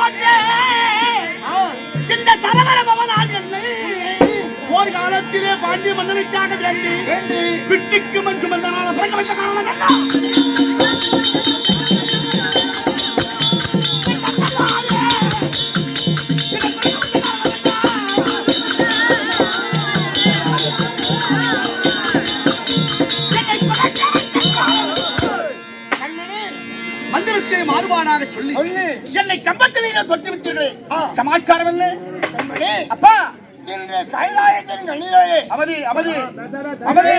ஆ, இந்த சரவர பவனால் என்னை ஒரு காலத்திலே பாண்டிய மன்னனுக்காக வேண்டி பிட்டிக்கு மஞ்சு மன்னனால பிறக்க வைத்த காரணம் மாறுபாடாக சொல்லி என்னை கம்பத்திலே தொட்டு விட்டீர்களே. சமாச்சாரம் என்ன? கண்மணி அப்பா. இன்று கைலாயத்தின் கண்ணிலேயே அவதி அவதி. அவதி.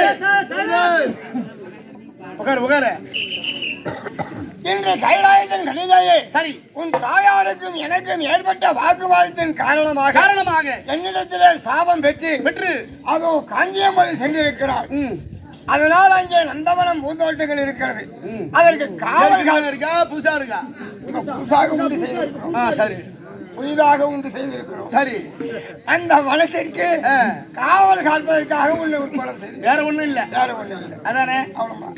உகாரு உகாரு. இன்று கைலாயத்தின் கண்ணிலேயே சரி. உன் தாயாருக்கும் எனக்கும் ஏற்பட்ட வாக்குவாதத்தின் காரணமாக காரணமாக. என்னிடத்திலே சாபம் பெற்று பெற்று. அதோ காஞ்சியம்மதி சென்றிருக்கிறார். அதனால் அங்கே நந்தவனம் பூந்தோட்டங்கள் இருக்கிறது. அதற்கு காவல் காவல் இருக்கா புதுசா இருக்கா? புதுசாக உண்டு செய்திருக்கிறோம். ஆ சரி. புதிதாக உண்டு செய்திருக்கிறோம். சரி. அந்த வனத்திற்கு. காவல் காப்பதற்காக உன்னை உட்படம் செய்து வேற ஒண்ணும் இல்ல. வேற ஒண்ணும் இல்லை. அதானே.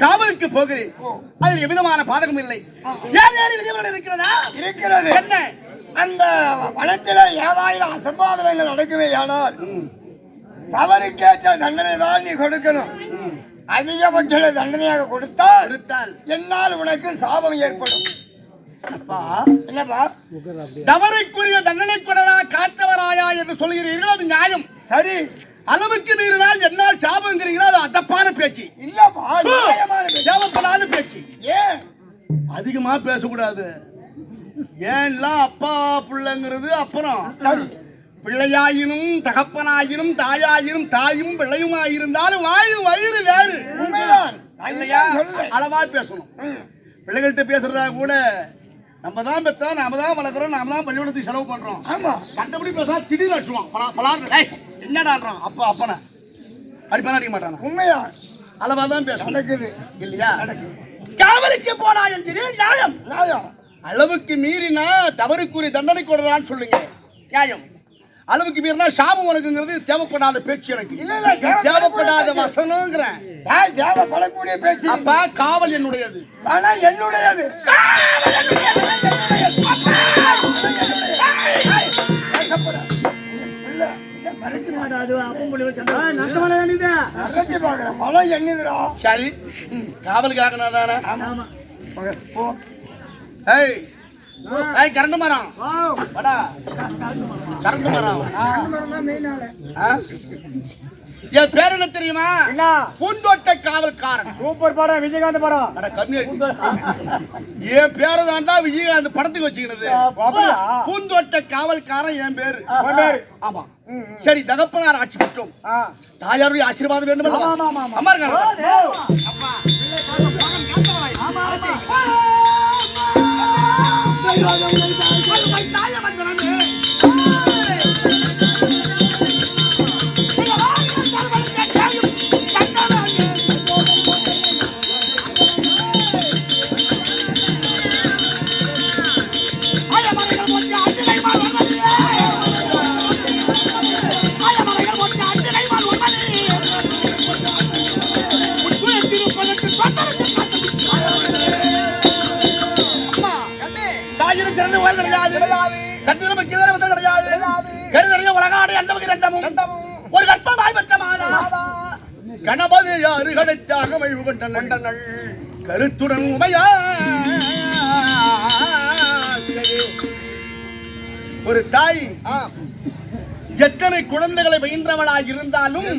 காவலுக்கு போகிறேன். அதில் எவ்விதமான பாதகம் இல்லை. ஏறி விதிமுறை இருக்கிறதா? இருக்கிறது. என்ன? அந்த வனத்தில ஏதாயிரம் அசம்பாவிதங்கள் நடக்குமே ஆனால் தவறுக்கேற்ற தண்டனை தான் நீ கொடுக்கணும். அதிகபட்ச தண்டனையாக கொடுத்தால் கொடுத்தால் என்னால் உனக்கு சாபம் ஏற்படும். தவறைக்குரிய தண்டனை கொடரா காத்தவராயா என்று சொல்கிறீர்கள் அது நியாயம். சரி. அளவுக்கு மீறினால் என்னால் சாபங்கிறீங்களா அது அத்தப்பான பேச்சு. இல்லப்பா. தேவைப்படாத பேச்சு. ஏன்? அதிகமா பேசக்கூடாது. ஏன்லாம் அப்பா பிள்ளைங்கிறது அப்புறம். சரி. பிள்ளையாயினும் தகப்பனாயினும் தாயாயினும் தாயும் பிள்ளையுமாயிருந்தாலும் வாயு வயிறு வேறு. உண்மைதான். அளவா பேசணும். பிள்ளைகள்கிட்ட பேசுறதா கூட நம்ம தான் பெத்தோம் நாம தான் வளர்க்குறோம் நாம தான் பள்ளிக்கூடத்துக்கு செலவு பண்றோம். ஆமா. கண்டபடி பேசா திடீர்னு அடிச்சுவான் பலா பலாரு ஏய் என்னடான்றான்? அப்பா அப்பனை. அடிப்பான அடிக்க மாட்டானா உண்மைதான் அளவா தான் பேசணும். நடக்குது. இல்லையா? காவலுக்கு போனா என்கிறேன் நியாயம். நியாயம். அளவுக்கு மீறினா தவறுக்குரிய தண்டனை கொடுறான்னு சொல்லுங்க. நியாயம். அளவுக்கு மீறினா சாபம் உனக்குங்கிறது தேவைப்படாத பேச்சு எனக்கு. இல்ல, இல்ல, தேவைப்படாத. வசனங்கிறேன் தேவைப்படக்கூடிய பேச்சு. அப்ப காவல் என்னுடையது. ஆனா என்னுடையது. சரி. காவலுக்காக நான் தானே. ஏய் கரண்ட் மரம். வாடா. கரண்ட் மரம். ஆ? என் பேர் என்ன தெரியுமா? பூந்தோட்ட காவல்காரன். சூப்பர் படம் விஜயகாந்த் படம். என் பேரை தாண்டா விஜயகாந்த் படத்துக்கு வச்சுக்கினது? பூந்தோட்ட காவல்காரன் என் பேரு? ஆமா. சரி தகப்பனார் ஆட்சி பெற்றோம். தாயாருடைய ஆசீர்வாதம் வேண்டும்? அல்லவா? ஆமா, ஆமா, ஆமா. அம்மா இருக்காங்க கத்திரம் கிடையாது. கருதறிய உலகாடு அண்டமுக ரெண்டமும் ஒரு கற்பமாய் பெற்ற மாதா. கணபதி யாரு கிடைத்தாக மழிவு கொண்டனள். கருத்துடன் உமையா. ஒரு தாய். எத்தனை குழந்தைகளை பயின்றவளாய் இருந்தாலும்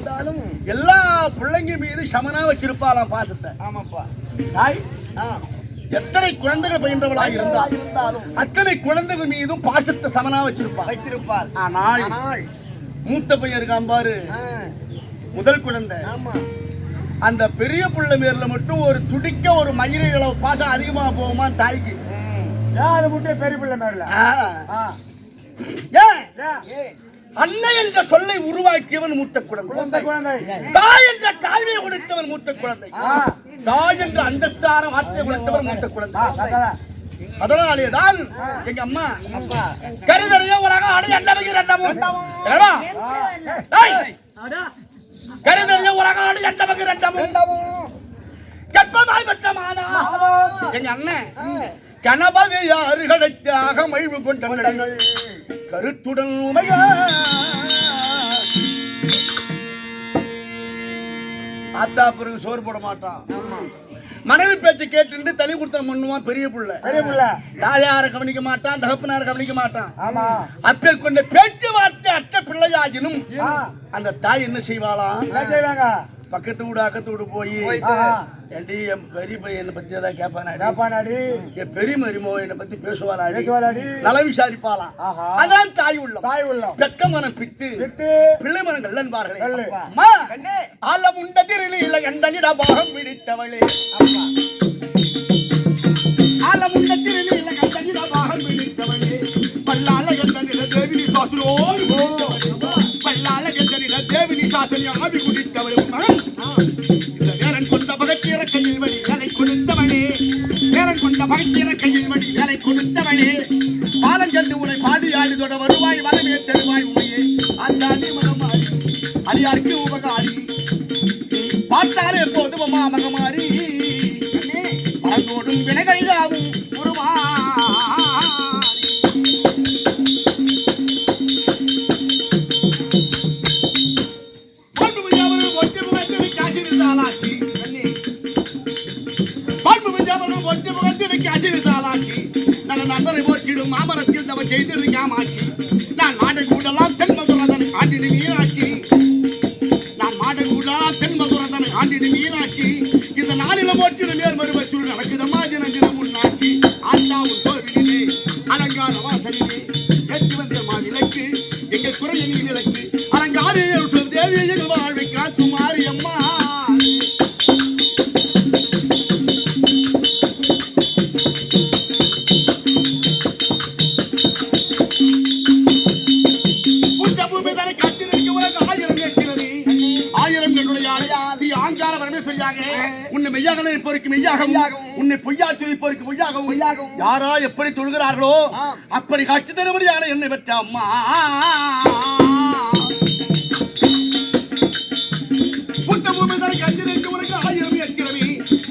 எல்லா பிள்ளைங்க மீது சமனா வச்சிருப்பாளாம் பாசத்தை. ஆமாப்பா. தாய். எத்தனை குழந்தைகள் பயின்றவளாக இருந்தால் இருந்தாலும் அத்தனை குழந்தைகள் மீதும் பாசத்தை சமனா வச்சிருப்பாள். வைத்திருப்பாள். ஆனால் மூத்த பையன் இருக்கான் பாரு. முதல் குழந்தை. அந்த பெரிய புள்ள மேர்ல மட்டும் ஒரு துடிக்க ஒரு மயிரை இளவு பாசம் அதிகமா போகுமா தாய்க்கு? யாரு முட்டை பெரிய பிள்ளை மேல? ஏன்? ஏன்? அன்னை என்ற சொல்லை உருவாக்கியவன் மூத்த குழந்தை. தாய் என்ற தாழ்மையை கொடுத்தவன் மூத்த குழந்தை. தாய் என்ற அந்தஸ்தான வார்த்தை கொடுத்தவர் மூத்த குழந்தை. அதனாலே தான் எங்க அம்மா கருதறிய உலகம் அடி அண்டமைக்கு ரெண்டமும்! கருதறிய உலகம் அடி அண்டமைக்கு ரெண்டமும். கற்பமாய் பெற்ற மாதா. எங்க அண்ணன் கணபதி யாரு கிடைத்தாக மழிவு கொண்டவர்கள் கருத்துடன் உமையா ஆத்தா பிறகு சோறு போட மாட்டான். மனைவி பேச்சு கேட்டு தனி கொடுத்தம் பண்ணுவான் பெரிய புள்ள. பெரிய பிள்ளை. தாயார கவனிக்க மாட்டான் தகப்பனார கவனிக்க மாட்டான். ஆமா. அப்பேர் கொண்ட பேச்சுவார்த்தை அற்ற பிள்ளையாகினும் அந்த தாய் என்ன செய்வாளாம் செய்வாங்க? பக்கத்து வீடு அக்கத்து வீடு போய். ஏண்டி என் பெரிய பையன் என்னை பத்தி ஏதாவது கேட்பானா காப்பானாடி. என் பெரிய மருமோ என்னை பத்தி பேசுவாளா பேசுவாளாடி நல விசாரிப்பாளாம் ஆஹா. அதான் தாய் உள்ளம். தாய் உள்ளம். பெக்க மனம் பித்து. விட்டு பிள்ளை மனம் கல்லன்பார்களே கல்லு. அம்மா ஆலம் உண்ட திருளில எண்டனிட பாகம் பிடித்தவளே. ஆலம் உண்ட திருளில எண்டனிட பாகம் பிடித்தவளே. பல்லால எண்டனிட தேவினி சாசுரோடு பல்லால எண்டனிட தேவினி சாசனி ஆவி குடித்தவளே. கொண்ட பகத்தீர கையில் வழி வேலை கொடுத்தவளே. நேரன் கொண்ட பகத்தீர கையில் வழி வேலை கொடுத்தவளே. பாலம் கண்டு உன்னை பாடி ஆடுதோட வருவாய் வளமே தெருவாய் உமையே. அந்த அடி மகமாரி அடியாருக்கு உபகாரி. பார்த்தாலே எப்போதும் அம்மா மகமாரி. கண்ணே பறந்தோடும் வினைகள் உன்னை மெய்யாக நினைப்போருக்கு மெய்யாகவும் உன்னை பொய்யா துதிப்போருக்கு பொய்யாகவும். பொய்யாகவும், யாரா எப்படி தொழுகிறார்களோ. அப்படி காட்சி தரும்படியான என்னை பெற்ற அம்மா.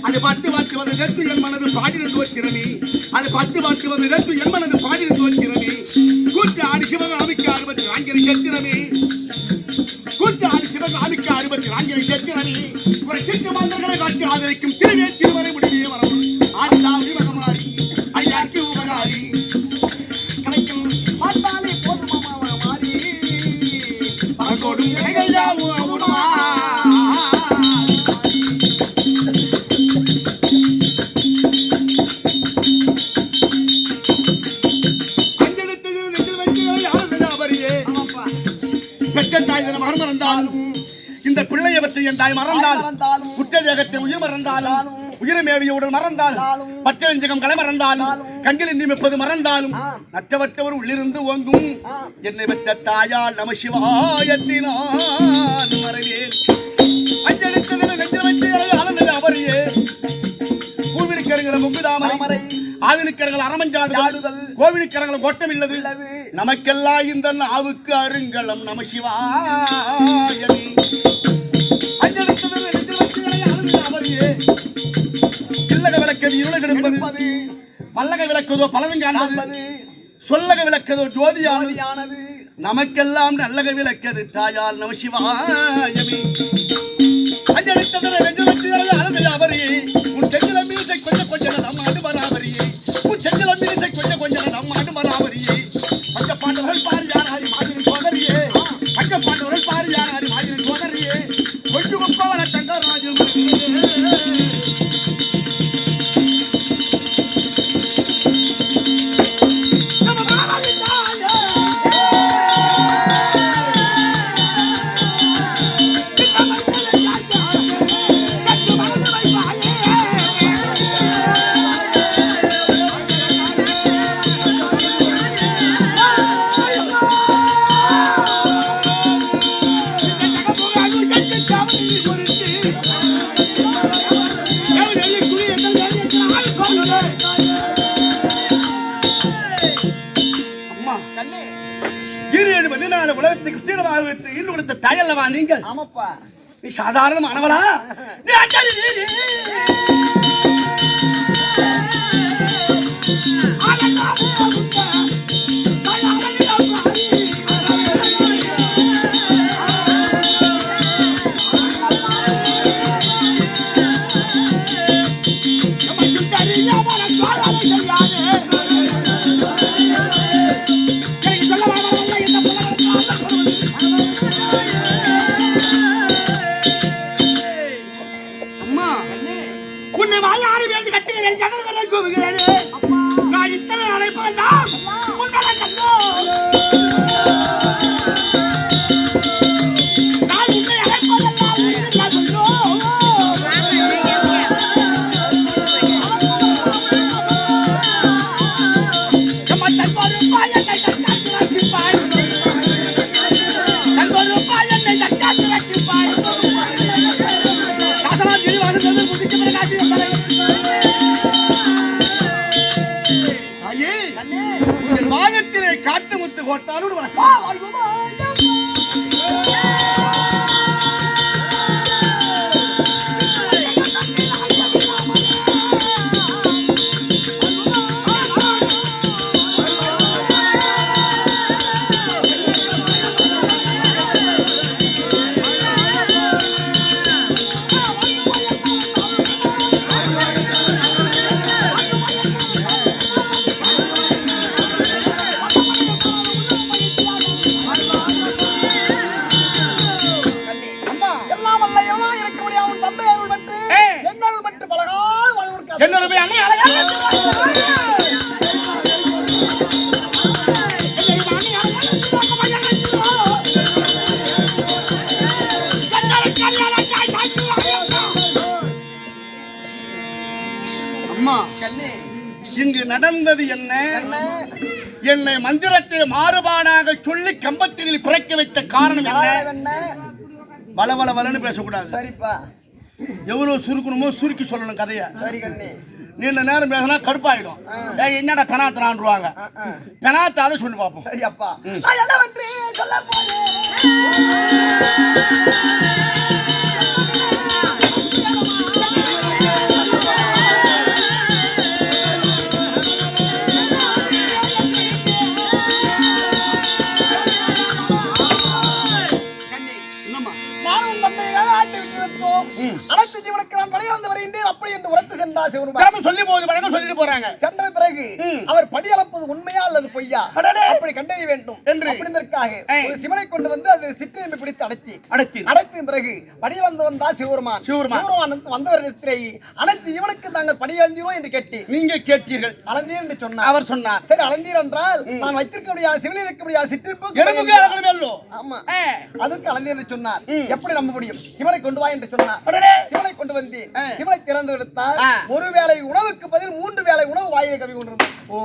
அது பத்து வாக்கு வந்து நெத்து என் மனது பாடினது வைக்கிறமே அது பத்து வாக்கு வந்து நெத்து என் மனது பாடினது வைக்கிறமே கூத்து ஆடி சிவகாமிக்கு அறுபத்தி நான்கு செத்திரமே கூத்து அறுபத்தி நான்கு செத்திரமே ஒரு கிட்ட மந்திரங்களை காட்டி ஆதரிக்கும் திருவே திருவரை என் தாய் மறந்தால் குற்ற தேகத்தை உயிர் மறந்தாலும் உயிரமேவிய உடல் நெஞ்சகம் கலை மறந்தாலும் கண்களில் நிமிப்பது மறந்தாலும் நற்றவற்றவர் உள்ளிருந்து ஓங்கும். என்னை பெற்ற தாயால் நம சிவாயத்தினான் மறைவேன். அஞ்செழுத்தது நெஞ்சில் அவரியே. பூவினுக்கருங்கிற ஆவினுக்கரங்கள் அரமஞ்சாடுதல் கோவிலுக்கரங்கள் கோட்டம் இல்லது. நமக்கெல்லாம் இந்த நாவுக்கு அருங்கலம் நம சிவாயனி இல்லக விளக்கது இருளக எடுப்பது. பல்லக விளக்குதோ காண்பது. சொல்லக விளக்கதோ ஜோதியானது. நமக்கெல்லாம் நல்லக விளக்கது தாயால் நம சிவாயமே. அஞ்சலித்ததன நெஞ்சலத்தியலை உலகத்துக்கு கிறிஸ்டியனமாக ஈடு கொடுத்த தயல்லவா நீங்கள்? ஆமாப்பா. நீ சாதாரணமானவளா நீ நான் என்னை மந்திரத்தை மாறுபாடாக சொல்லி கம்பத்தினில் குறைக்க வைத்த காரணம் என்ன? வள வள வளன்னு பேசக்கூடாது. சரிப்பா. எவ்வளவு சுருக்கணுமோ சுருக்கி சொல்லணும் கதைய. சரி கண்ணே. நீண்ட நேரம் பேசினா கடுப்பாயிடும். என்னடா பெனாத்துறான்ருவாங்க பெனாத்து அதை சொல்லி பார்ப்போம் சரி அப்பா. சொல்ல போறேன். சிவருமா சொல்லி போகுது வழக்கம் சொல்லிட்டு போறாங்க. சென்ற பிறகு அவர் படியளப்பது உண்மையா அல்லது பொய்யா. அப்படி கண்டறிய வேண்டும். என்று. அப்படின்றதுக்காக ஏய். ஒரு சிவனை கொண்டு வந்து அது சிற்றினை பிடித்து அடைச்சி அடத்தி அடைத்த பிறகு படியளந்து வந்தா சிவருமான் சிவபெருமான். சிவருமான் வந்தவரிடத்திலே அனைத்து இவனுக்கு நாங்கள் படியளந்தீரோ என்று கேட்டு நீங்க கேட்டீர்கள். அளந்தீர் என்று சொன்னார். அவர் சொன்னார். சரி அளந்தீர் என்றால் நான் வைத்திருக்க முடியாது சிவனில் இருக்க முடியாது சிற்றிருப்பு ஆமா. ஏ, அதற்கு அளந்தீர் என்று சொன்னார். எப்படி நம்ப முடியும்? சிவனை கொண்டு வா என்று சொன்னார். சிவனை கொண்டு வந்து. சிவனை திறந்து விடுத்தார் ஆ. ஒரு வேளை உணவுக்கு பதில் மூன்று வேளை உணவு வாயிலை கவி கொண்டிருந்தது ஓ.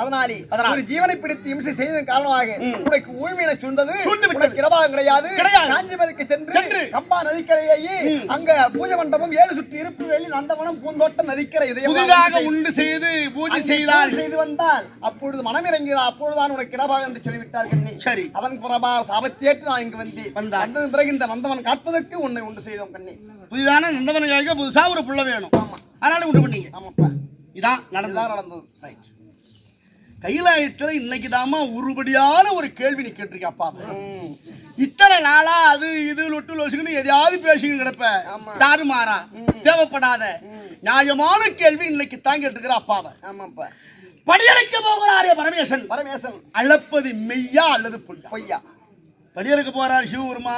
அதனாலே அதனால். ஒரு ஜீவனை பிடித்து இம்சை செய்ததன் காரணமாக உனக்கு ஊழ்மையினை சுண்டது. உனக்கு கிடையாது. காஞ்சிபதிக்கு சென்று. கம்பா நதிக்கரையே அங்க பூஜை மண்டபம் ஏழு சுற்றி இருப்பு நந்தவனம் பூந்தோட்டம் நதிக்கரை புதிதாக உண்டு செய்து பூஜை செய்தார் செய்து வந்தால் அப்பொழுது மனம் இறங்கிறார் அப்பொழுதுதான் உனக்கு இடபாகம் என்று சொல்லிவிட்டார் கண்ணி. சரி. அதன் பிரபா சாபத்தேற்று நான் இங்கு வந்தேன் வந்தார். வந்ததன் பிறகு இந்த வந்தவன் காப்பதற்கு உன்னை உண்டு செய்தோம் கண்ணி. புதிதான நந்தவனுக்காக புதுசா ஒரு புள்ள வேணும். அதனால உண்டு பண்ணீங்க. ஆமாப்பா. இதான் நடந்தது. இதுதான் நடந்தது. ரைட் கைலாயத்துல இன்னைக்கு தாமா உருபடியான ஒரு கேள்வி நீ கேட்டிருக்க அப்பா. இத்தனை நாளா அது இது லொட்டு லொசுக்குன்னு எதையாவது பேசிக்கிட்டு கிடப்ப. ஆமா. தாறுமாறா. தேவைப்படாத. நியாயமான கேள்வி இன்னைக்கு தான் கேட்டுக்கிற அப்பாவை ஆமாப்பா. படியடைக்க போகிறாரே பரமேசன். பரமேசன். அளப்பது மெய்யா அல்லது பொய்யா. படியலுக்கு போறாரு சிவபெருமா.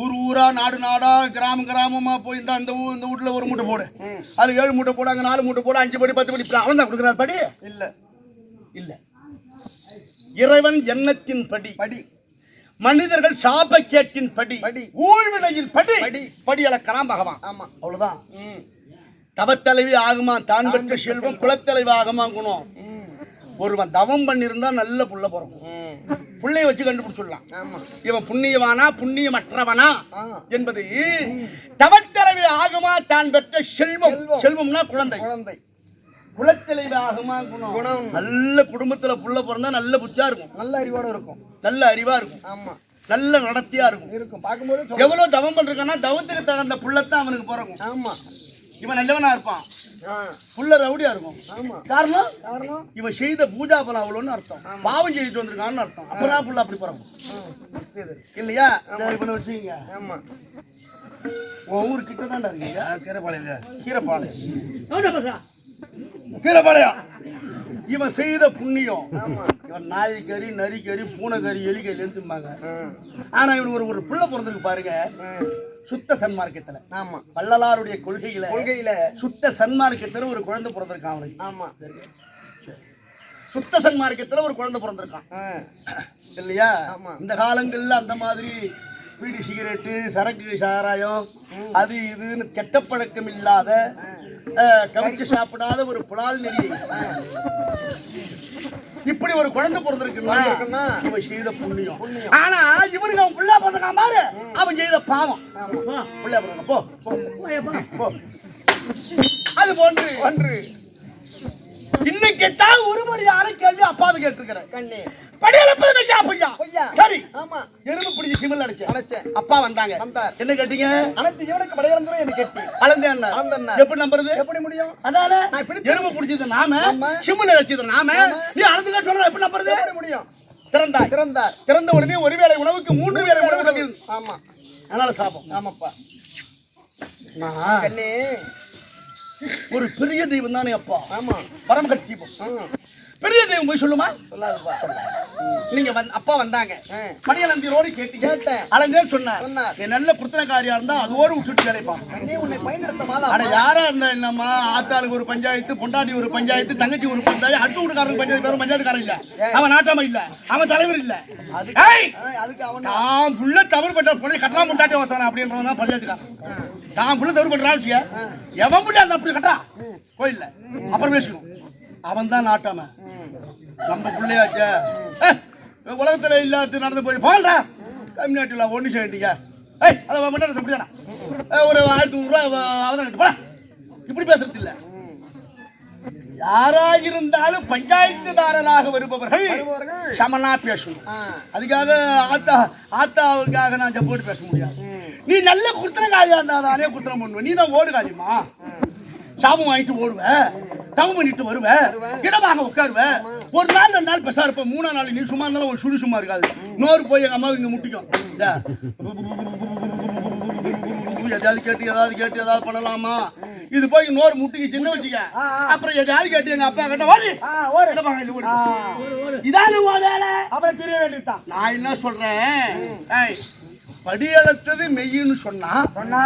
ஊர் ஊரா நாடு நாடா கிராமம் கிராமமா போய் இந்த அந்த ஊர் இந்த வீட்டுல ஒரு மூட்டை போடு. அது ஏழு மூட்டை போடு அங்க நாலு மூட்டை போடு அஞ்சு படி பத்து படி இப்படி அளந்தா கொடுக்குறாரு படி? இல்ல. இல்ல. இறைவன் எண்ணத்தின் படி. படி. மனிதர்கள் சாபக்கேட்டின் படி. படி. ஊழ்வினையில் படி. படி. படி அளக்கிறான் பகவான். ஆமா. அவ்வளவுதான். தவத்தலைவி ஆகுமா தான் பெற்ற செல்வம் குலத்தலைவி ஆகுமா குணம் ஒருவன் தவம் பண்ணியிருந்தா நல்ல புள்ள பிறக்கும். புள்ளைய வச்சு கண்டுபிடிச்சிடலாம். இவன் புண்ணியவானா புண்ணியமற்றவனா. என்பது தவத்தலைவி ஆகுமா தான் பெற்ற செல்வம். செல்வம். செல்வம்னா குழந்தை. குழந்தை. குலத்தெளிவாகுமா குணம். குணம். நல்ல குடும்பத்துல புள்ள பிறந்தா நல்ல புத்தியா இருக்கும். நல்ல அறிவோட இருக்கும். நல்ல அறிவா இருக்கும். ஆமா. நல்ல நடத்தியா இருக்கும். இருக்கும். பார்க்கும்போது எவ்வளவு தவம் பண்றான்னா தவத்துக்கு தகுந்த புள்ளத்தான் அவனுக்கு பிறக்கும். ஆமா. இவன் நல்லவனா இருப்பான். ஆ, புள்ள ரவுடியா இருக்கும். ஆமா. காரணம்? காரணம்? இவன் செய்த பூஜா பலம் அவ்வளோன்னு அர்த்தம். பாவம் செய்துட்டு வந்திருக்கான்னு அர்த்தம். அப்பதான் புள்ள அப்படி பிறக்கும். இல்லையா? நான் வச்சுக்கீங்க. ஆமா. உன் ஊர் கிட்ட தான்டா இருக்கீங்க கீரைப்பாளையம். கீரைப்பாளையம் கீரைப்பாளையம். இவன் செய்த புண்ணியம். ஆமா. இவன் நாய்க்கறி நரிக்கறி பூனைக்கறி எலிக்கறி எழுந்தும்பாங்க ஆ, ஆனா இவனுக்கு ஒரு ஒரு பிள்ளை பிறந்திருக்கு பாருங்க. சுத்த சன்மார்க்கத்துல. ஆமா. வள்ளலாருடைய கொள்கையில கொள்கையில. சுத்த சன்மார்க்கத்துல ஒரு குழந்தை பிறந்திருக்கான் அவனுக்கு. ஆமா. சுத்த சன்மார்க்கத்துல ஒரு குழந்தை பிறந்திருக்கான். இல்லையா. இந்த காலங்கள்ல அந்த மாதிரி பீடி சிகரெட்டு சரக்கு சாராயம் அது இதுன்னு கெட்ட பழக்கம் இல்லாத கவிச்சு சாப்பிடாத ஒரு புலால் நெறி இப்படி ஒரு குழந்தை பிறந்திருக்குன்னா? இவன் செய்த புண்ணியம். ஆனா இவனுக்கு அவன் பிள்ளை பிறந்திருக்கான் பாரு. அவன் செய்த பாவம். பிள்ளை பிறந்த போ. அது போன்று. ஒன்று. இன்னைக்கு தான் ஒருபடி அரை கேள்வி அப்பாவை கேட்டிருக்கிறேன். படியெழுப்பது மெய்யா பொய்யா? பொய்யா. சரி. ஆமா. எறும்பு பிடிச்சி சிமல் அடிச்சேன். அடைச்சேன். அப்பா வந்தாங்க. வந்தார். என்ன கேட்டீங்க? அனைத்து ஜீவனுக்கு படையளந்துரும் என்று கேட்டி அளந்தேன் அளந்தேன்னார். எப்படி நம்புறது? எப்படி முடியும்? பிடிச்சது- எறும்பு பிடிச்சது நாம ஆமா. சிம்மல் அடிச்சது நாம. நீ அளந்துக்க சொன்னா எப்படி நம்புறது? எப்படி முடியும்? திறந்தாய். திறந்தார். திறந்த உடனே ஒரு வேளை உணவுக்கு மூன்று வேளை உணவு ஆமா. அதனால சாபம் ஆமாப்பா. நான் ஒரு பெரிய தெய்வம் தானே அப்பா. ஆமா. பரமகட் தீபம். பெரிய தெய்வம் போய் சொல்லுமா? சொல்லாதுப்பா. நீங்க அப்பா வந்தாங்க. மணியலந்திரோடு கேட்டீங்க. அலங்கேன்னு சொன்னார். நீ நல்ல புத்தனக்காரியா இருந்தா அதோடு விட்டுட்டு மாதா அட யாரா இருந்தா என்னம்மா? ஆத்தாளுக்கு ஒரு பஞ்சாயத்து பொண்டாட்டி ஒரு பஞ்சாயத்து தங்கச்சி ஒரு பஞ்சாயத்து அடுத்த வீட்டுக்காரருக்கு பஞ்சாயத்து வேற பஞ்சாயத்துக்காரன் இல்ல. அவன் நாட்டாம இல்ல. அவன் தலைவர் இல்ல. தான். புள்ள தவறு பண்ற பொண்ணு கட்டா முண்டாட்டி ஒருத்தவன் அப்படின்றவன் தான் பஞ்சாயத்துக்காரன். தான் புள்ள தவறு பண்ற ஆட்சிய எவன் புள்ள அந்த அப்படி கட்டா கோயில்ல. அப்புறம் பேசிக்கணும் அவன் தான் நாட்டாம. நம்ம பிள்ளையாச்சே. உலகத்துல இல்லாத நடந்து போய் போகலடா கம்யூனிட்டில ஒண்ணு செய்யட்டீங்க ஏய் அதை மட்டும் அப்படியாடா ஏய், ஒரு ஆயிரத்தி நூறுரூவா அவதான் போடா இப்படி பேசுறது இல்ல. யாராயிருந்தாலும் பஞ்சாயத்துதாரராக வருபவர்கள் சமனா பேசணும். ஆ, அதுக்காக ஆத்தா ஆத்தாவுக்காக நான் போட்டு பேச முடியாது. நீ நல்ல குத்தனக்காரியா இருந்தா தானே குத்தனம் பண்ணுவ. நீ தான் ஓடு காரியமா சாபம் வாங்கிட்டு ஓடுவ. தவம் பண்ணிட்டு வருவ. இடமாக உட்காருவ. ஒரு நாள் ரெண்டு நாள் பெருசா இருப்ப. மூணா நாள் நீ சும்மா இருந்தாலும் ஒரு சுடு சும்மா இருக்காது. நோறு போய் எங்க அம்மாவுக்கு இங்க முட்டிக்கும். எதாவது கேட்டு ஏதாவது கேட்டு ஏதாவது பண்ணலாமா? இது போய் நோறு முட்டிக்கு சின்ன வச்சுக்க அப்புறம் எதாவது கேட்டு எங்க அப்பா கிட்ட ஓடி. இதானே அப்புறம் தெரிய வேண்டியதுதான். நான் என்ன சொல்றேன்? படியளத்தது மெய்யின்னு சொன்னா சொன்னா.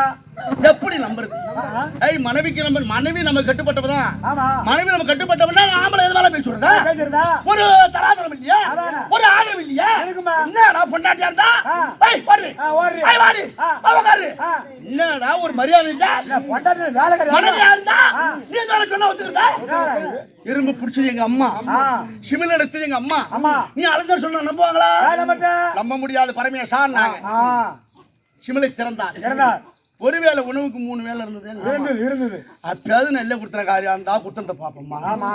எப்படி நம்புறது? மனைவிக்கு நம்ம மனைவி நம்ம கட்டுப்பட்டவதான் மனைவி நம்ம கட்டுப்பட்டவனா நாமள எது மேல பேசுறதா? ஒரு தராதரம் இல்லையா. ஒரு ஆதரவு இல்லையா? என்னடா பொண்டாட்டியா இருந்தா? ஆ, ஓடுறி. ஏய் வாடி. ஆ. என்னடா ஒரு மரியாதை இல்ல? பொண்டாட்டி வேலை மனைவியா இருந்தா? நீ சொல்ல சொன்னா ஒத்துக்கிறதா? எறும்பு பிடிச்சது எங்க அம்மா. சிமில் எடுத்தது எங்க அம்ா அம்மா. நீ அழுந்த சொன்னா நம்புவாங்களா? நம்ப முடியாது பரமேசான் நாங்க சிமிலை திறந்தான் இருந்தார் ஒருவேளை உணவுக்கு மூணு வேளை இருந்தது. இருந்தது இருந்தது. அப்பயாவது நல்ல குடுத்தன காரியம் இருந்தா குத்தனத்தை பாப்போம்மா. ஆமா.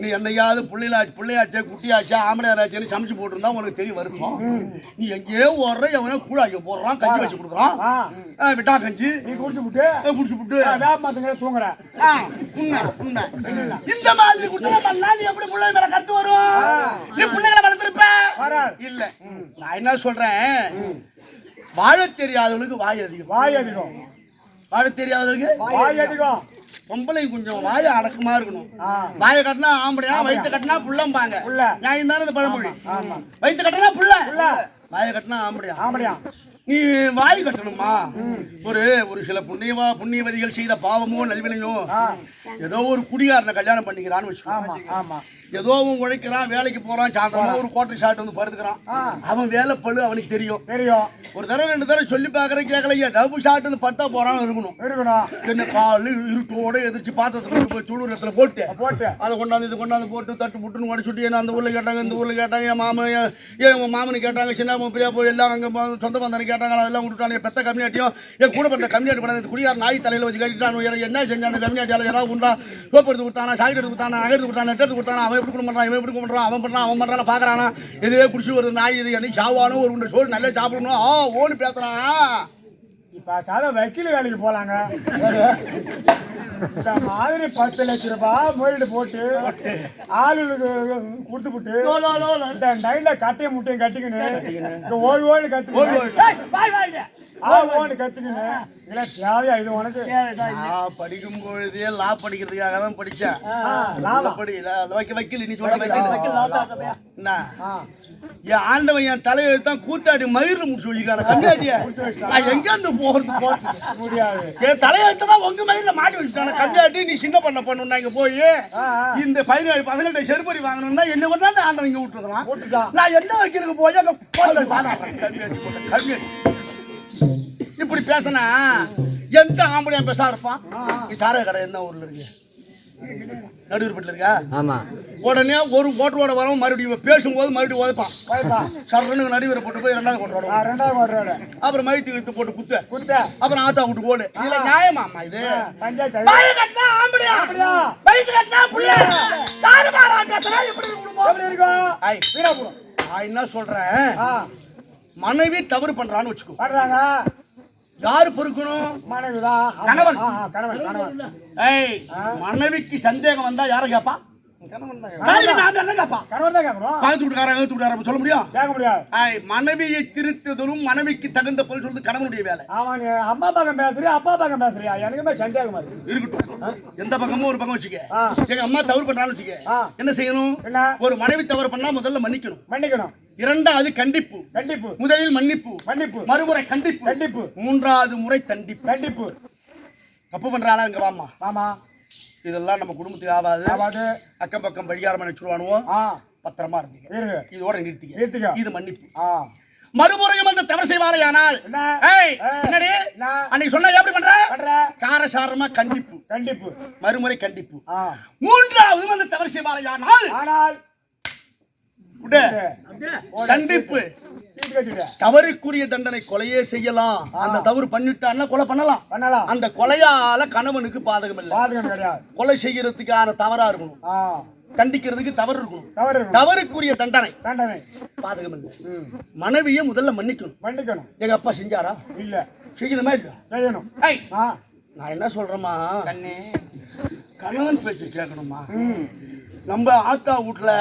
நீ என்னையாவது பிள்ளைலாச்சு பிள்ளையாச்சே குட்டியாச்சே ஆம்பளையாச்சேன்னு சமைச்சு போட்டிருந்தா உனக்கு தெரிய வருக்கும் நீ எங்கேயோ ஓடுற எவனோ கூழாக்கி போடுறான் கஞ்சி வச்சு கொடுக்குறான். விட்டா கஞ்சி. நீ குடிச்சு விட்டு குடிச்சு விட்டு வேப்ப மாத்துங்க தூங்குற. உண்மை, உண்மை. இந்த மாதிரி குடுத்தன பண்ணா நீ எப்படி பிள்ளை மேல கத்து வரும்? நீ பிள்ளைகளை வளர்த்துருப்ப. இல்ல. நான் என்ன சொல்றேன்? வாழ தெரியாதவனுக்கு வாய் அதிகம். வாய் அதிகம். வாழ தெரியாதவனுக்கு வாய் அதிகம். பொம்பளை கொஞ்சம் வாய அடக்கமா இருக்கணும். வாய கட்டினா ஆம்பளையா வயிற்று கட்டினா புள்ளம்பாங்க. புள்ள. நியாயம் தானே இந்த பழமொழி? ஆமா. வயிற்று கட்டினா புள்ள. வாய கட்டினா ஆம்பளையா ஆம்படியா. நீ வாய் கட்டணுமா? ஒரு ஒரு சில புண்ணியவா புண்ணியவதிகள் செய்த பாவமோ நல்வினையோ ஏதோ ஒரு குடிகாரனை கல்யாணம் பண்ணிக்கிறான்னு ஆமா வச்சுக்கோ. ஆமா. ஏதோ அவன் உழைக்கிறான் வேலைக்கு போறான் சாயந்தரமா ஒரு கோட்டை ஷாட் வந்து படுத்துக்கிறான். அவன் வேலை பழு அவனுக்கு தெரியும். தெரியும். ஒரு தடவை ரெண்டு தடவை சொல்லி பாக்குறேன் கேட்கலையா டபு ஷாட் வந்து பட்டா போறான்னு இருக்கணும். இருக்கணும். என்ன காலு இருட்டோட எதிர்த்து பாத்திரத்துல போய் சுடுறத்துல போட்டு போட்டு. அதை கொண்டாந்து இது கொண்டாந்து போட்டு தட்டு புட்டுன்னு உடச்சு சுட்டி என்ன அந்த ஊர்ல கேட்டாங்க இந்த ஊர்ல கேட்டாங்க என் மாமன் என் உன் மாமனு கேட்டாங்க சின்ன பெரிய போய் எல்லாம் அங்க சொந்த பந்தனை கேட்டாங்க அதெல்லாம் விட்டுட்டாங்க பெத்த கம்யூனிட்டியும் என் கூட பண்ண கம்யூனிட்டி பண்ண குடியார் நாய் தலையில வச்சு கட்டிட்டானு என்ன செஞ்சான் கம்யூனிட்டியால ஏதாவது உண்டா? சோப்பு எடுத்து கொடுத்தானா சாக்கெட் எடுத்து கொடுத்தானா நகை எடுத்து கொடுத்தானா நெட் எடுத்து கொடுத்தானா அவன் எப்படி பண்றான் இவன் எப்படி பண்றான் அவன் பண்றான் அவன் பண்றான் பாக்குறானா? இதுவே குடிச்சு வருது நாய் இது என்னைக்கு சாவானோ ஒரு உண்டை சோறு நல்லா சாப்பிடணும். ஆ ஓன்னு பேசுறான்? இப்ப சாதம் வக்கீல் வேலைக்கு போலாங்க. இந்த மாதிரி பத்து லட்ச ரூபாய் முதலீடு போட்டு ஆளுகளுக்கு கொடுத்து விட்டு இந்த நைட்ல கட்டையும் முட்டையும் கட்டிக்கின்னு ஓடி ஓடி கத்துக்கின்னு தேவையா இது உனக்கு? நான் படிக்கும் பொழுதே லா படிக்கிறதுக்காக தான் படிச்சேன். படி வைக்க வக்கீல் நீ வக்கீல் என்ன? என் ஆண்டவன் என் தலையெழுத்தான் கூத்தாடி மயிரில் முடிச்சு வச்சுக்கான நான் எங்க இருந்து போறது? முடியாது. என் தலையெழுத்து தான் உங்க மயிரில் மாட்டி வச்சுட்டான கம்மியாட்டி நீ சின்ன பண்ண பண்ணுனா இங்க போய். இந்த பதினேழு பசங்கள்ட்ட செருப்படி வாங்கணும்னா என்ன கொண்டாந்து ஆண்டவன் இங்க விட்டுருக்கான். நான் என்ன வைக்கிறதுக்கு போய் அங்க போட்ட கம்மியாட்டி இப்படி பேசினா எந்த ஆம்பளையும் பேசா இருப்பான்? நீ சாராய கடை என்ன ஊர்ல இருக்கு? நடுவுப்பட்டில் இருக்கா? ஆமா. உடனே ஒரு ஓட்டரோட வரவும் மறுபடியும் பேசும்போது மறுபடியும் உதைப்பான். சரணுக்கு நடுவரை போட்டு போய் ரெண்டாவது ஆ, ரெண்டாவது அப்புறம் மைத்து இழுத்து போட்டு குத்து. கொடுத்த அப்புறம் ஆத்தா விட்டு ஓடு. இதுல இது? இருக்கும் ஐய் வீராபுரம் நான் என்ன சொல்றேன்? ஆ. மனைவி தவறு பண்றான்னு வச்சுக்கோ. பண்றாங்க. யாரு பொறுக்கணும்? மனைவிதான் கணவன். கணவன் கணவன். ஏய் மனைவிக்கு சந்தேகம் வந்தா யாரை கேப்பா? சொல்ல மனைவியை திருத்துதலும் மனைவிக்கு தகுந்த பொருள் சொல்றது கணவனுடைய வேலை. நீ அம்மா பக்கம் பேசுறியா அப்பா பக்கம் பேசுறியா? எனக்குமே சந்தேகமா இருக்கு. இருக்கட்டும். எந்த பக்கமும் ஒரு பக்கம் வச்சுக்க. எங்க அம்மா தவறு பண்றான்னு வச்சுக்க. என்ன செய்யணும்? ஒரு மனைவி தவறு பண்ணா முதல்ல மன்னிக்கணும். மன்னிக்கணும். இரண்டாவது கண்டிப்பு. கண்டிப்பு. முதலில் மன்னிப்பு. மன்னிப்பு. மறுமுறை கண்டிப்பு. கண்டிப்பு. மூன்றாவது முறை தண்டிப்பு கண்டிப்பு. தப்பு பண்றாளா இங்க வாமா ஆமா இதெல்லாம் நம்ம குடும்பத்துக்கு ஆகாது ஆவாது. அக்கம் பக்கம் நினைச்சுடுவானுவோ ஆ. பத்திரமா இருந்தீங்க. இதோட நிறுத்திக்க. நிறுத்திக்க. இது மன்னிப்பு. ஆ. மறுமுறையும் அந்த தவறு செய்வாரையானால். என்னடி? அன்னைக்கு சொன்னா எப்படி பண்ற? பண்ற? காரசாரமா கண்டிப்பு. கண்டிப்பு. மறுமுறை கண்டிப்பு. மூன்றாவது அந்த தவறு செய்வாரையானால் ஆனால். கண்டிப்பு தவறுக்குரிய தண்டனை கொலையே செய்யலாம். அந்த தவறு பண்ணிட்டான்னா கொலை பண்ணலாம். பண்ணலாம். அந்த கொலையால கணவனுக்கு பாதகம் இல்லை. பாதகம் கிடையாது. கொலை செய்யறதுக்கான தவறா இருக்கணும்? கண்டிக்கிறதுக்கு தவறு இருக்கணும். தவறுக்குரிய தண்டனை. தண்டனை. பாதகம் இல்லை. மனைவியை முதல்ல மன்னிக்கணும். மன்னிக்கணும். எங்க அப்பா செஞ்சாரா? இல்ல. செய்யணுமா இல்லையா? செய்யணும். நான் என்ன சொல்றேமா கண்ணே. கணவன் பேச்சு கேட்கணுமா? நம்ம ஆத்தா வீட்டுல.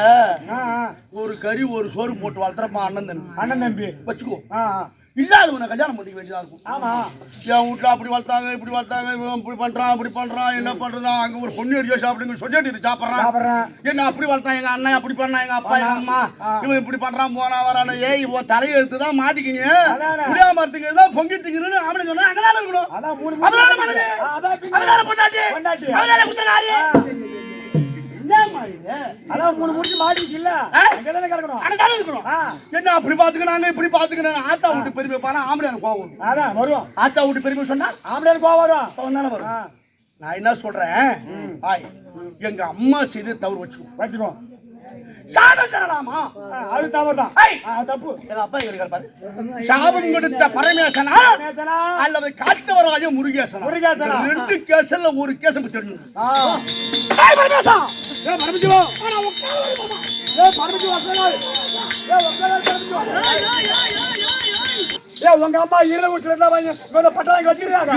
ஒரு கறி ஒரு சோறு போட்டு வளர்த்துறப்பா அண்ணன் தம்பி. அண்ணன் தம்பி. வச்சுக்கோ. இல்லாதவனை கல்யாணம் பண்ணிக்க வேண்டியதா இருக்கும். ஆமா. என் வீட்டுல அப்படி வளர்த்தாங்க இப்படி வளர்த்தாங்க இப்படி பண்றான் அப்படி பண்றான் என்ன பண்றான் அங்க ஒரு பொண்ணு எரியா சாப்பிடுங்க. சொசைட்டி சாப்பிடுறான். என்ன அப்படி வளர்த்தான் எங்க அண்ணன் அப்படி பண்ணா எங்க அப்பா எங்க அம்மா. இவன் இப்படி பண்றான் போனா வரான. ஏய் இவன் தலையெழுத்து தான் மாட்டிக்கிங்க அதானே. முடியாம இருந்துங்க தான் பொங்கி அவனுக்கு சொன்னா அங்கதானே இருக்கணும். அதான் மூணு அதான் பொண்டாட்டி. பொண்டாட்டி. அதான் மூணு முடிச்சு மாட்டிச்சு இல்ல? அங்கதானே கிடக்கணும். அங்கதானே இருக்கணும். என்ன அப்படி பாத்துக்கிறாங்க இப்படி பாத்துக்கிறாங்க ஆத்தா விட்டு பெருமை பாரு ஆம்பளை எனக்கு கோவம். வரும். அதான் வருவோம். ஆத்தா விட்டு பெருமை சொன்னா ஆம்பளை கோவம் வரும் தானே வரும். நான் என்ன சொல்றேன்? எங்க அம்மா செய்து தவறு வச்சுக்கோ. வச்சுக்கோ. சாபம் தரலாமா? அது தவறு தான் ஐய்! தப்பு. அப்பா பாரு. சாபம் கொடுத்த பரமேசனா மேசனா அல்லது காத்தவராய முருகேசனா? முருகேசனா. ரெண்டு கேஸ்ல ஒரு கேஸ் தெரிஞ்சு பரமேசா! ஏ பரமசிவா! ஏ உட்காரு. ஏ உங்க அம்மா ஈரல குடிச்சிட்டு இருந்தா வாங்க.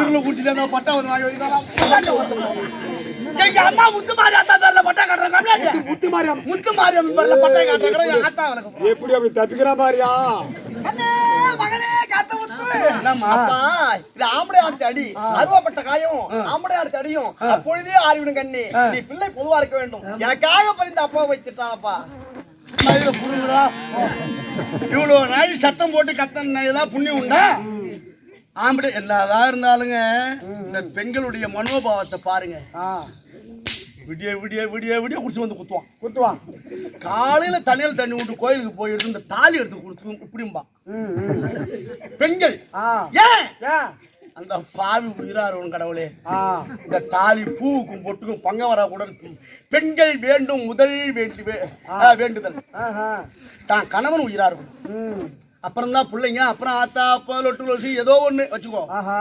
இருள குடிச்சிட்டு இருந்தா பட்டா வந்து வாங்கி வைக்கிறாரா எங்க அம்மா முத்து மாரி ஆத்தா பேர்ல பட்டா காட்டுறாங்க கம்மியாச்சு முத்து மாரியம் முத்து மாரி அந்த பேர்ல பட்டா காட்டுறாங்க. வளர்க்க எப்படி அப்படி தப்பிக்கிறா பாரியா ஆடுத்த அடி அருவப்பட்ட காயம் ஆம்பளை ஆடுத்த அடியும் அப்பொழுதே ஆறிவிடும் கண்ணி. நீ பிள்ளை பொதுவா இருக்க வேண்டும். எனக்காக பறிந்த அப்பா புடுங்குறா இவ்வளவு நாள் சத்தம் போட்டு கத்தன ஏதாவது புண்ணியம் உண்டா? ஆம்பளை என்னதான் இருந்தாலுங்க இந்த பெண்களுடைய மனோபாவத்தை பாருங்க. விடிய விடிய விடிய விடிய குடிச்சு வந்து குத்துவான். குத்துவான். காலையில தண்ணியில் தண்ணி விட்டு கோயிலுக்கு போய் எடுத்து இந்த தாலி எடுத்து கொடுத்து இப்படிம்பா பெண்கள். ஏன்? அந்த பாவி உயிராரவன் கடவுளே. இந்த தாலி பூவுக்கும் பொட்டுக்கும் பங்க வரக்கூடாது பெண்கள் வேண்டும் முதல் வேண்டி வேண்டுதல். தான் கணவன் உயிரா இருக்கணும். ம். அப்புறம் தான் பிள்ளைங்க அப்புறம் ஆத்தா அப்பா லொட்டு லொசி ஏதோ ஒண்ணு. வச்சுக்கோ. ஆஹா.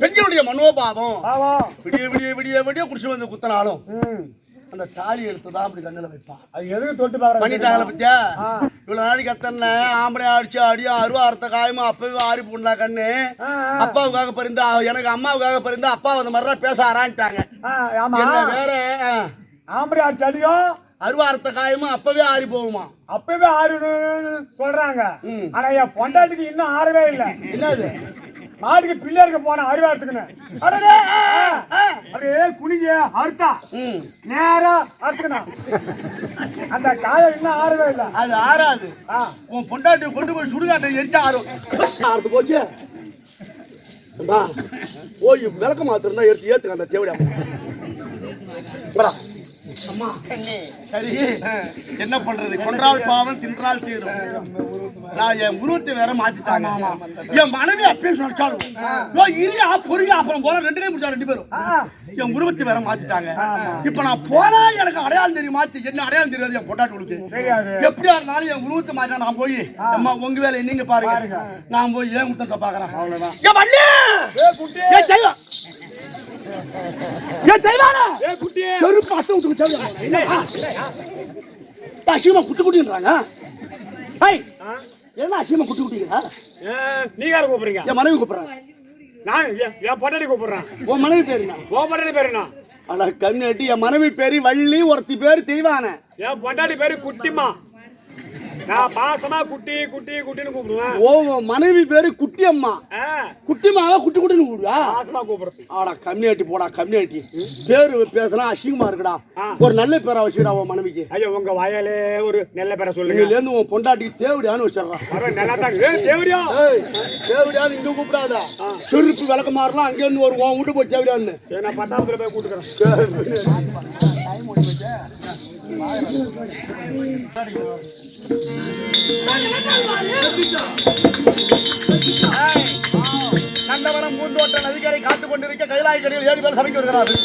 பெண்களுடைய மனோபாவம். பாவா விடிய விடிய விடிய விடிய குடிச்சு வந்து குத்தினாலும் அந்த தாலி எடுத்து தான் அப்படி கண்ணில் வைப்பான் அது எதுக்கு தொட்டு பாக்குற பண்ணிட்டாங்களா பத்தியா? ஆ. இவ்வளவு நாளைக்கு அத்தனை ஆம்பளை அடிச்சு அடியா அருவா அறுத்த காயமா அப்பவே ஆறி போடா கண்ணு. அப்பாவுக்காக பரிந்தா எனக்கு அம்மாவுக்காக பரிந்தா அப்பா அந்த மாதிரிலாம் பேச ஆரான்ட்டாங்க ஆ ஆமா. என்ன வேற? ஆம்பளை ஆடு அடியும் அருவா அறுத்த காயமா அப்பவே ஆறி போகுமா? அப்பவே ஆறுன்னு சொல்றாங்க. ம். ஆனா என் பொண்டாட்டிக்கு இன்னும் ஆறவே இல்லை. என்னது? மாட்டுக்கு பிள்ளையாருக்கு போன அறுவாரத்துக்குன்னு அடடே, ஆ, ஆ. அப்படியே குனிஞ்சு அறுத்தா. ம், நேரா அறுத்துக்கணும் அந்த காயம் இன்னும் ஆறவே இல்லை. அது ஆறாது. ஆ. உன் பொண்டாட்டி கொண்டு போய் சுடுகாட்டை எரிச்சா ஆறும். ஆறுது போச்சு. அம்மா, போய் விளக்க மாத்திருந்தா எடுத்து ஏத்துக்க அந்த சரி என்ன பண்றது? கொன்றால் பாவம் தின்றால் தீரும். நான் என் உருவத்தை வேற மாத்திட்டாங்க. என் மனைவி அப்பயே சொல்லிச்சாலும் இரியா பொறியா அப்புறம் போல ரெண்டு கை முடிச்சா ரெண்டு பேரும். என் உருவத்தை வேற மாத்திட்டாங்க. இப்ப நான் போனா எனக்கு அடையாளம் தெரியும் மாத்தி என்ன அடையாளம் தெரியாது என் பொண்டாட்டி தெரியாது. எப்படியா இருந்தாலும் என் உருவத்தை மாத்தினா நான் போய் அம்மா உங்க வேலையை நீங்க பாருங்க. நான் போய் ஏன் கொடுத்த பாக்குறேன் அவ்வளவுதான். ஏ தெய்வானா! ஏ குட்டி செருப்பு அட்டை விட்டு அசிங்கமா குட்டி குட்டின்றாங்க ஐய் என்ன அசிங்கமா குட்டி குட்டிங்களா நீங்க யாரை கூப்பிடுறீங்க? என் மனைவி கூப்பிடுறாங்க. நான் என் பொண்டாட்டி கூப்பிடுறேன். உன் மனைவி பேரு என்ன? உன் பொண்டாட்டி பேரு என்ன? அட கண்ணாட்டி என் மனைவி பேரு வள்ளி ஒருத்தி பேரு தெய்வான. என் பொண்டாட்டி பேரு குட்டிமா நான் பாசமா குட்டி குட்டி குட்டின்னு கூப்பிடுவேன். ஓ மனைவி பேரு குட்டி அம்மா ஆ, குட்டிமாவா குட்டி குட்டின்னு கூப்பிடுவா பாசமா கூப்பிடுறது. ஆடா கம்யூனிட்டி போடா கம்யூனிட்டி. பேரு பேசினா அசிங்கமா இருக்குடா. ஒரு நல்ல பேரா வச்சுடா உன் மனைவிக்கு. ஐயோ உங்க வாயாலே ஒரு நல்ல பேரை சொல்லுங்க. இருந்து உன் பொண்டாட்டிக்கு தேவடியான்னு வச்சிடறான் நல்லா தான் தேவடியா? தேவடியான்னு இங்க கூப்பிடாத செருப்பு விளக்க மாறலாம் அங்க இருந்து ஒரு உன் வீட்டு போய் தேவடியான்னு. நான் பட்டாபுரத்துல போய் கூட்டுக்கிறேன் நந்தவனம் பூந்தோட்ட அதிகாரி காத்துக் கொண்டிருக்க கைலாய கடையில் ஏழு பேர் சமைக்க வருகிறார்கள்.